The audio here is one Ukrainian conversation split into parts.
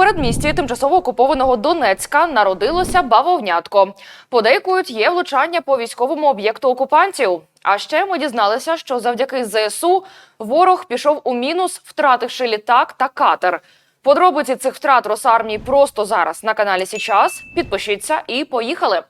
передмісті тимчасово окупованого Донецька народилося бавовнятко. Подейкують є влучання по військовому об'єкту окупантів. А ще ми дізналися, що завдяки ЗСУ ворог пішов у мінус, втративши літак та катер. Подробиці цих втрат Росармії просто зараз на каналі Січас. Підпишіться і поїхали.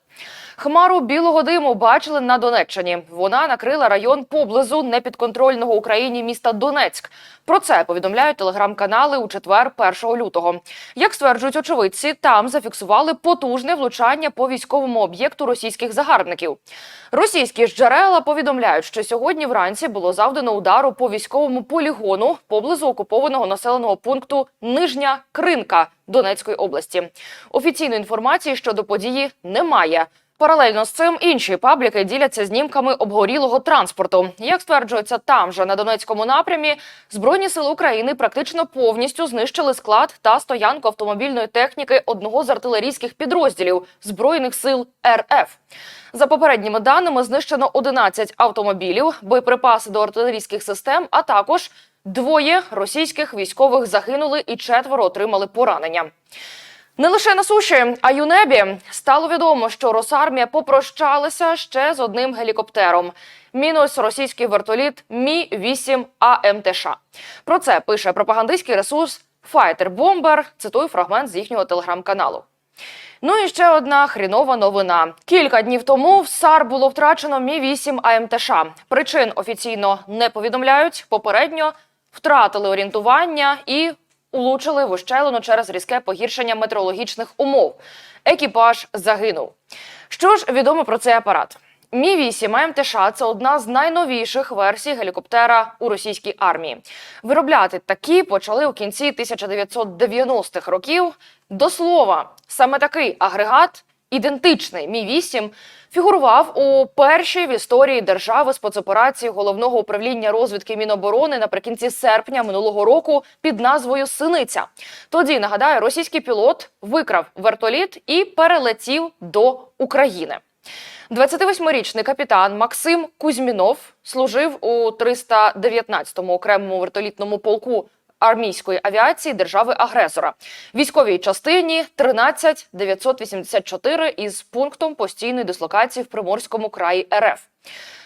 Хмару білого диму бачили на Донеччині. Вона накрила район поблизу непідконтрольного Україні міста Донецьк. Про це повідомляють телеграм-канали у четвер, 1 лютого. Як стверджують очевидці, там зафіксували потужне влучання по військовому об'єкту російських загарбників. Російські ж джерела повідомляють, що сьогодні вранці було завдано удару по військовому полігону поблизу окупованого населеного пункту Нижня Кринка Донецької області. Офіційної інформації щодо події немає. Паралельно з цим інші пабліки діляться знімками обгорілого транспорту. Як стверджується, там же на Донецькому напрямі збройні сили України практично повністю знищили склад та стоянку автомобільної техніки одного з артилерійських підрозділів збройних сил РФ. За попередніми даними, знищено 11 автомобілів, боєприпаси до артилерійських систем, а також двоє російських військових загинули і четверо отримали поранення. Не лише на суші, а й у небі стало відомо, що Росармія попрощалася ще з одним гелікоптером. Мінус російський вертоліт Мі 8 АМТШ. Про це пише пропагандистський ресурс Fighter Bomber, Цитую фрагмент з їхнього телеграм-каналу. Ну і ще одна хрінова новина. Кілька днів тому в САР було втрачено Мі 8 АМТШ. Причин офіційно не повідомляють. Попередньо втратили орієнтування і улучили в ущелину через різке погіршення метеорологічних умов. Екіпаж загинув. Що ж відомо про цей апарат? Мі 8 МТШ – це одна з найновіших версій гелікоптера у російській армії. Виробляти такі почали у кінці 1990-х років. До слова, саме такий агрегат, ідентичний Мі 8 фігурував у першій в історії держави спецоперації головного управління розвідки Міноборони наприкінці серпня минулого року під назвою Синиця. Тоді нагадаю, російський пілот викрав вертоліт і перелетів до України. 28-річний капітан Максим Кузьмінов служив у 319-му окремому вертолітному полку армійської авіації держави-агресора. Військовій частині 13 984 із пунктом постійної дислокації в Приморському краї РФ.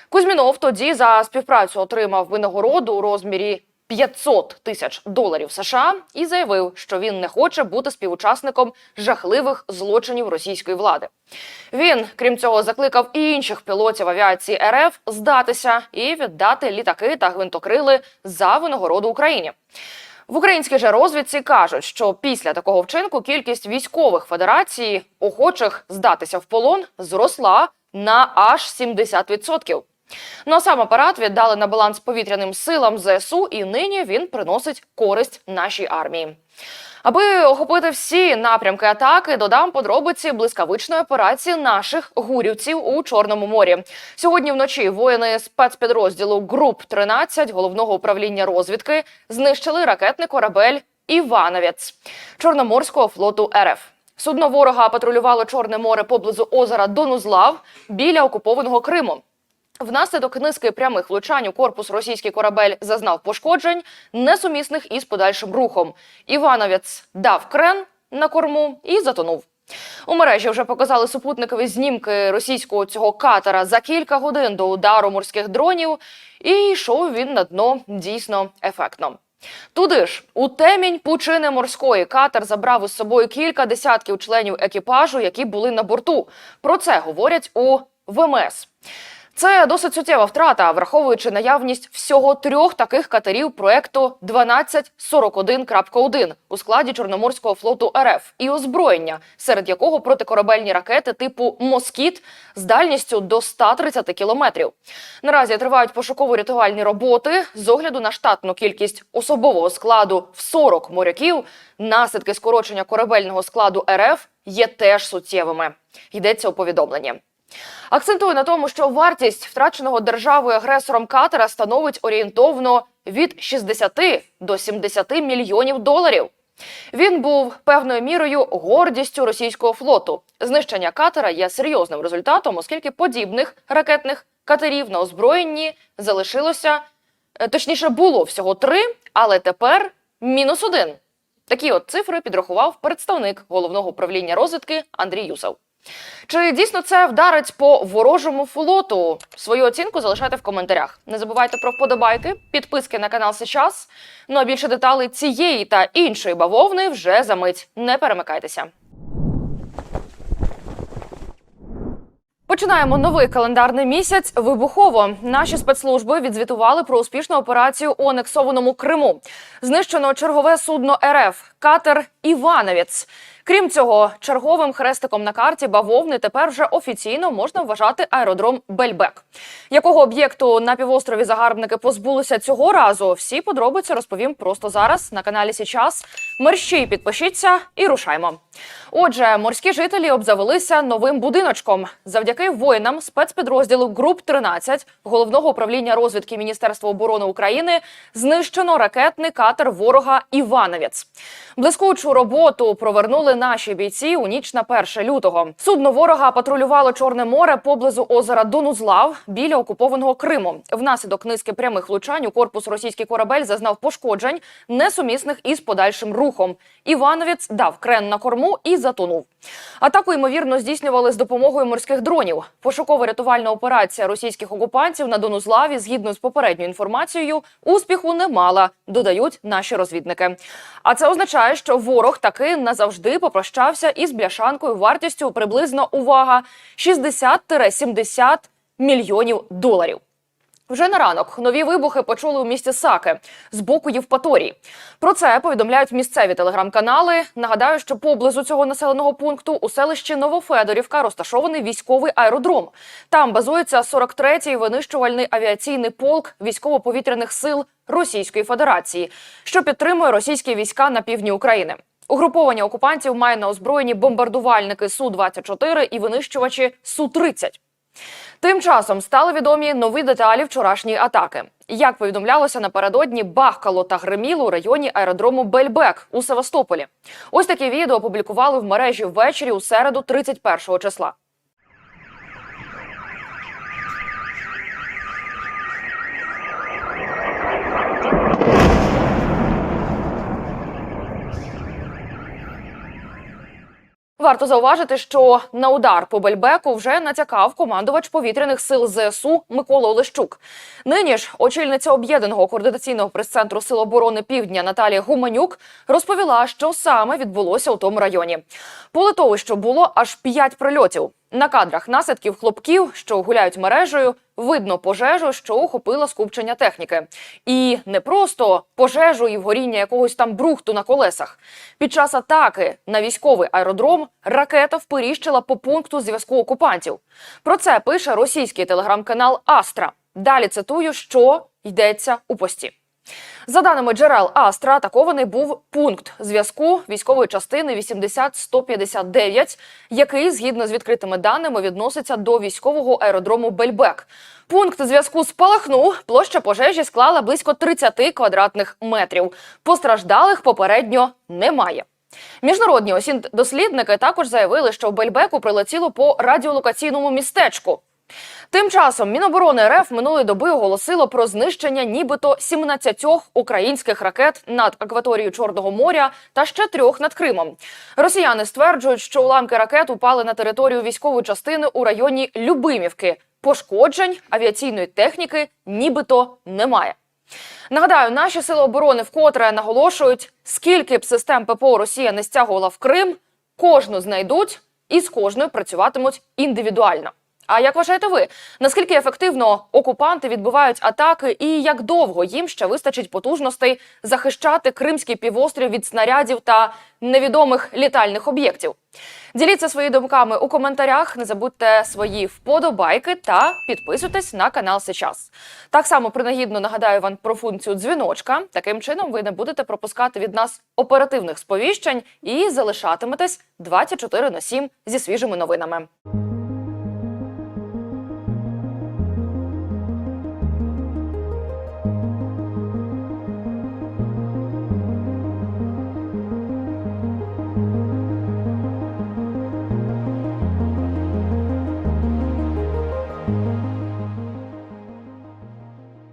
Кузьмінов тоді за співпрацю отримав винагороду у розмірі 500 тисяч доларів США і заявив, що він не хоче бути співучасником жахливих злочинів російської влади. Він, крім цього, закликав і інших пілотів авіації РФ здатися і віддати літаки та гвинтокрили за винагороду Україні. В українській же розвідці кажуть, що після такого вчинку кількість військових федерацій, охочих здатися в полон, зросла на аж 70%. Ну а сам апарат віддали на баланс повітряним силам ЗСУ, і нині він приносить користь нашій армії. Аби охопити всі напрямки атаки, додам подробиці блискавичної операції наших гурівців у Чорному морі. Сьогодні вночі воїни спецпідрозділу Груп 13 головного управління розвідки знищили ракетний корабель Івановець Чорноморського флоту РФ. Судно ворога патрулювало Чорне море поблизу озера Донузлав біля окупованого Криму. Внаслідок низки прямих влучань у корпус російський корабель зазнав пошкоджень, несумісних із подальшим рухом. Івановець дав крен на корму і затонув. У мережі вже показали супутникові знімки російського цього катера за кілька годин до удару морських дронів, і йшов він на дно дійсно ефектно. Туди ж у темінь пучини морської катер забрав із собою кілька десятків членів екіпажу, які були на борту. Про це говорять у ВМС. Це досить суттєва втрата, враховуючи наявність всього трьох таких катерів проекту 1241.1 у складі Чорноморського флоту РФ і озброєння, серед якого протикорабельні ракети типу Москіт з дальністю до 130 кілометрів. Наразі тривають пошуково-рятувальні роботи з огляду на штатну кількість особового складу в 40 моряків. Наслідки скорочення корабельного складу РФ є теж суттєвими. Йдеться у повідомленні. Акцентую на тому, що вартість втраченого державою агресором катера становить орієнтовно від 60 до 70 мільйонів доларів. Він був певною мірою гордістю російського флоту. Знищення катера є серйозним результатом, оскільки подібних ракетних катерів на озброєнні залишилося е, точніше було всього три, але тепер мінус один. Такі от цифри підрахував представник головного управління розвідки Андрій Юсов. Чи дійсно це вдарить по ворожому флоту? Свою оцінку залишайте в коментарях. Не забувайте про вподобайки, підписки на канал Сейчас. Ну а більше деталей цієї та іншої бавовни вже за мить. Не перемикайтеся. Починаємо новий календарний місяць. Вибухово наші спецслужби відзвітували про успішну операцію у анексованому Криму. Знищено чергове судно РФ катер Івановець. Крім цього, черговим хрестиком на карті бавовни тепер вже офіційно можна вважати аеродром Бельбек. Якого об'єкту на півострові загарбники позбулися цього разу? Всі подробиці розповім просто зараз на каналі Січас. Мерщій підпишіться і рушаймо. Отже, морські жителі обзавелися новим будиночком. Завдяки воїнам спецпідрозділу Груп 13 головного управління розвідки Міністерства оборони України знищено ракетний катер ворога Івановець. Блискучу роботу провернули наші бійці у ніч на 1 лютого. Судно ворога патрулювало Чорне море поблизу озера Донузлав біля окупованого Криму. Внаслідок низки прямих влучань у корпус російський корабель зазнав пошкоджень, несумісних із подальшим рухом. Івановець дав крен на корму і затонув. Атаку ймовірно здійснювали з допомогою морських дронів. Пошуково-рятувальна операція російських окупантів на Донузлаві, згідно з попередньою інформацією, успіху не мала, додають наші розвідники. А це означає, що ворог таки назавжди попрощався із бляшанкою вартістю приблизно увага 60-70 мільйонів доларів. Вже на ранок нові вибухи почули у місті Саке з боку Євпаторії. Про це повідомляють місцеві телеграм-канали. Нагадаю, що поблизу цього населеного пункту у селищі Новофедорівка розташований військовий аеродром. Там базується 43-й винищувальний авіаційний полк військово-повітряних сил Російської Федерації, що підтримує російські війська на півдні України. Угруповання окупантів має на озброєнні бомбардувальники су 24 і винищувачі су 30 Тим часом стали відомі нові деталі вчорашньої атаки. Як повідомлялося напередодні, бахкало та гриміло у районі аеродрому Бельбек у Севастополі. Ось таке відео опублікували в мережі ввечері у середу, 31 числа. Варто зауважити, що на удар по Бельбеку вже натякав командувач повітряних сил ЗСУ Микола Олещук. Нині ж очільниця об'єднаного координаційного прес-центру Сил оборони Півдня Наталія Гуманюк розповіла, що саме відбулося у тому районі. По литовищу було аж п'ять прильотів. На кадрах наслідків хлопків, що гуляють мережею, видно пожежу, що охопила скупчення техніки. І не просто пожежу і вгоріння якогось там брухту на колесах. Під час атаки на військовий аеродром ракета вперіщила по пункту зв'язку окупантів. Про це пише російський телеграм-канал Астра. Далі цитую, що йдеться у пості. За даними джерел Астра, атакований був пункт зв'язку військової частини 80-159, який, згідно з відкритими даними, відноситься до військового аеродрому Бельбек. Пункт зв'язку спалахнув. Площа пожежі склала близько 30 квадратних метрів. Постраждалих попередньо немає. Міжнародні осінь-дослідники також заявили, що в Бельбеку прилетіло по радіолокаційному містечку. Тим часом Міноборони РФ минулої доби оголосило про знищення нібито 17 українських ракет над акваторією Чорного моря та ще трьох над Кримом. Росіяни стверджують, що уламки ракет упали на територію військової частини у районі Любимівки. Пошкоджень авіаційної техніки нібито немає. Нагадаю, наші сили оборони вкотре наголошують, скільки б систем ППО Росія не стягувала в Крим, кожну знайдуть і з кожною працюватимуть індивідуально. А як вважаєте ви, наскільки ефективно окупанти відбивають атаки, і як довго їм ще вистачить потужностей захищати Кримський півострів від снарядів та невідомих літальних об'єктів? Діліться своїми думками у коментарях. Не забудьте свої вподобайки та підписуйтесь на канал Сейчас. Так само принагідно нагадаю вам про функцію дзвіночка. Таким чином ви не будете пропускати від нас оперативних сповіщень і залишатиметесь 24 на 7 зі свіжими новинами.